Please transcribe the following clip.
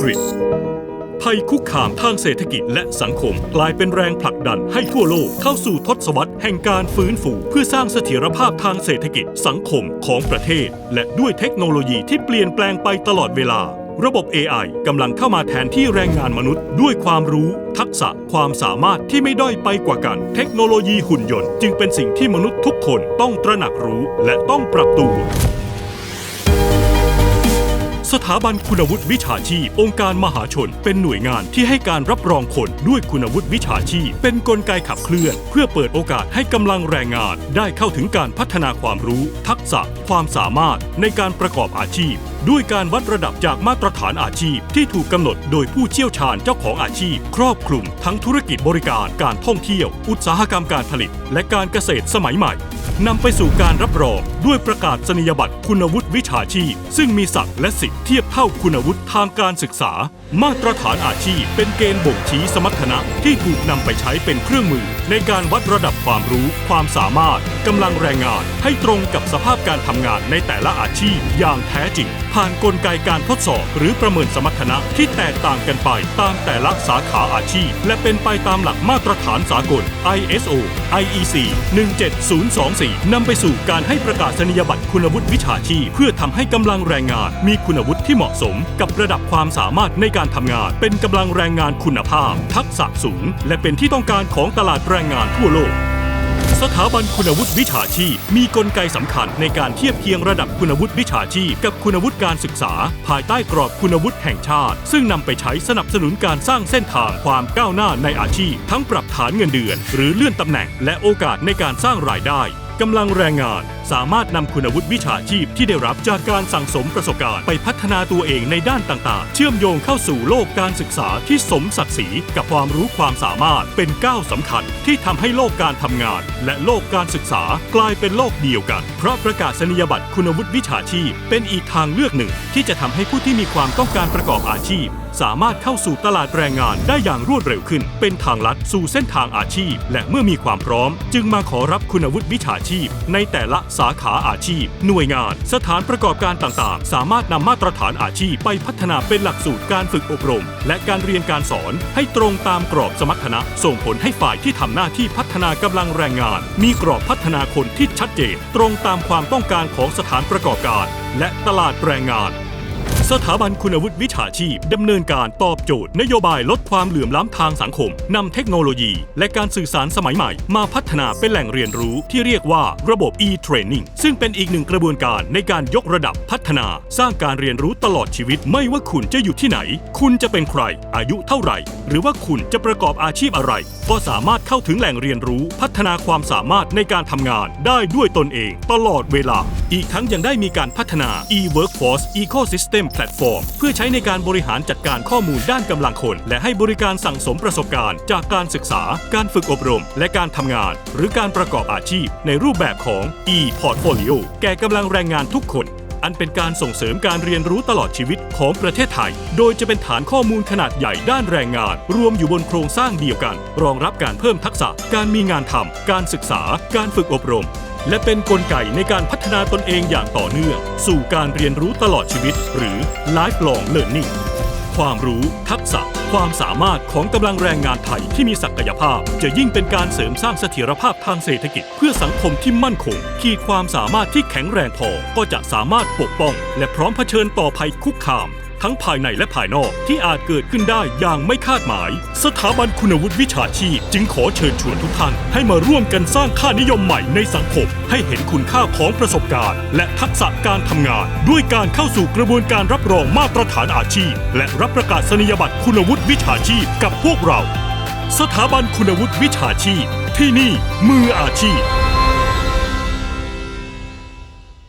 กฤตภัยคุกคามทางเศรษฐกิจและสังคมกลายเป็นแรงผลักดันให้ทั่วโลกเข้าสู่ทศวรรษแห่งการฟื้นฟู เพื่อสร้างเสถียรภาพทางเศรษฐกิจสังคมของประเทศ และด้วยเทคโนโลยีที่เปลี่ยนแปลงไปตลอดเวลาระบบ AI กำลังเข้ามาแทนที่แรงงานมนุษย์ ด้วยความรู้ ทักษะความสามารถที่ไม่ด้อยไปกว่ากัน เทคโนโลยีหุ่นยนต์ จึงเป็นสิ่งที่มนุษย์ทุกคนต้องตระหนักรู้และต้องปรับตัว สถาบันคุณวุฒิวิชาชีพ องค์การมหาชน เป็นหน่วยงานที่ให้การรับรองคนด้วยคุณวุฒิวิชาชีพ เป็นนกลไกขับเคลื่อน เพื่อเปิดโอกาสให้กำลังแรงงาน ได้เข้าถึงการพัฒนาความรู้ ทักษะ ความสามารถในการประกอบอาชีพ ด้วยการวัดระดับจากมาตรฐานอาชีพ ที่ถูกกำหนดโดยผู้เชี่ยวชาญเจ้าของอาชีพ ครอบคลุม ทั้งธุรกิจบริการการท่องเที่ยว อุตสาหกรรมการผลิต และการเกษตรสมัยใหม่นำไปสู่การรับรองด้วยประกาศนียบัตรคุณวุฒิวิ ชาชีพ ซึ่งมีศักดิ์และสิทธิ์เทียบเท่าคุณวุฒิทางการศึกษา มาตรฐานอาชีพ เป็นเกณฑ์บ่งชี้สมรรถนะที่ถูกนำไปใช้เป็นเครื่องมือ ในการวัดระดับความรู้ ความสามารถกำลังแรงงาน ให้ตรงกับสภาพการทำงานในแต่ละอาชีพอย่างแท้จริง ผ่านนกลไกการทดสอบหรือประเมินสมรรถนะที่แตกต่างกันไปตามแต่ละสาขาอาชีพ และเป็นไปตามหลักมาตรฐานสากล ISO IEC 17024นำไปสู่การให้ประกาศนียบัตรคุณวุฒิวิชาชีพเพื่อทำให้กำลังแรงงาน มีคุณวุฒิที่เหมาะสม กับระดับความสามารถในการทำงาน เป็นกำลังแรงงานคุณภาพ ทักษะสูง และเป็นที่ต้องการของตลาดแรงงานทั่วโลกสถาบันคุณวุฒิวิชาชีพ มีกลไกสำคัญในการเทียบเคียงระดับคุณวุฒิวิชาชีพ กับคุณวุฒิการศึกษา ภายใต้กรอบคุณวุฒิแห่งชาติ ซึ่งนำไปใช้สนับสนุนการสร้างเส้นทางความก้าวหน้าในอาชีพ ทั้งปรับฐานเงินเดือน หรือเลื่อนตำแหน่ง และโอกาสในการสร้างรายได้ กำลังแรงงาน สามารถนำคุณวุฒิวิชาชีพที่ได้รับจากการสั่งสมประสบการณ์ไปพัฒนาตัวเองในด้านต่างๆ เชื่อมโยงเข้าสู่โลกการศึกษาที่สมศักดิ์ศรีกับความรู้ความสามารถเป็นก้าวสำคัญ ที่ทำให้โลกการทำงาน และโลกการศึกษากลายเป็นโลกเดียวกัน เพราะประกาศนียบัตรคุณวุฒิวิชาชีพ เป็นอีกทางเลือกหนึ่ง ที่จะทำให้ผู้ที่มีความต้องการประกอบอาชีพสามารถเข้าสู่ตลาดแรงงานได้อย่างรวดเร็วขึ้น เป็นทางลัดสู่เส้นทางอาชีพ และเมื่อมีความพร้อม จึงมาขอรับคุณวุฒิวิชาชีพ ในแต่ละสาขาอาชีพ หน่วยงาน สถานประกอบการต่างๆ สามารถนำมาตรฐานอาชีพไปพัฒนาเป็นหลักสูตรการฝึกอบรม และการเรียนการสอนให้ตรงตามกรอบสมรรถนะ ส่งผลให้ฝ่ายที่ทำหน้าที่พัฒนากำลังแรงงาน มีกรอบพัฒนาคนที่ชัดเจน ตรงตามความต้องการของสถานประกอบการ และตลาดแรงงาน สถาบันคุณวุฒิวิชาชีพ ดำเนินการตอบโจทย์ นโยบายลดความเหลื่อมล้ำทางสังคม นำเทคโนโลยี และการสื่อสารสมัยใหม่ มาพัฒนาเป็นแหล่งเรียนรู้ที่เรียกว่าระบบ e-training ซึ่งเป็นอีกหนึ่งกระบวนการในการยกระดับพัฒนา สร้างการเรียนรู้ตลอดชีวิต ไม่ว่าคุณจะอยู่ที่ไหน คุณจะเป็นใคร อายุเท่าไหร่ หรือว่าคุณจะประกอบอาชีพอะไร ก็สามารถเข้าถึงแหล่งเรียนรู้พัฒนาความสามารถในการทำงาน ได้ด้วยตนเอง ตลอดเวลา อีกทั้งยังได้มีการพัฒนา e-workforce ecosystem platform เพื่อใช้ในการบริหารจัดการข้อมูลด้านกำลังคน และให้บริการสั่งสมประสบการณ์ จากการศึกษา การฝึกอบรม และการทำงาน หรือการประกอบอาชีพ ในรูปแบบของ e-portfolio แก่กำลังแรงงานทุกคนอันเป็นการส่งเสริมการเรียนรู้ตลอดชีวิตของประเทศไทย โดยจะเป็นฐานข้อมูลขนาดใหญ่ด้านแรงงาน รวมอยู่บนโครงสร้างเดียวกัน รองรับการเพิ่มทักษะ การมีงานทำ การศึกษา การฝึกอบรม และเป็นนกลไกในการพัฒนาตนเองอย่างต่อเนื่อง สู่การเรียนรู้ตลอดชีวิต หรือ lifelong learning ความรู้ทักษะ ความสามารถของกำลังแรงงานไทยที่มีศักยภาพ จะยิ่งเป็นการเสริมสร้างเสถียรภาพทางเศรษฐกิจ เพื่อสังคมที่มั่นคง ขีดความสามารถที่แข็งแรงพอ ก็จะสามารถปกป้อง และพร้อมเผชิญต่อภัยคุกคาม ทั้งภายในและภายนอกที่อาจเกิดขึ้นได้อย่างไม่คาดหมาย สถาบันคุณวุฒิวิชาชีพ จึงขอเชิญชวนทุกท่านให้มาร่วมกันสร้างค่านิยมใหม่ในสังคม ให้เห็นคุณค่าของประสบการณ์ และทักษะการทำงาน ด้วยการเข้าสู่กระบวนการรับรองมาตรฐานอาชีพ และรับประกาศนียบัตรคุณวุฒิวิชาชีพกับพวกเรา สถาบันคุณวุฒิวิชาชีพ ที่นี่มืออาชีพ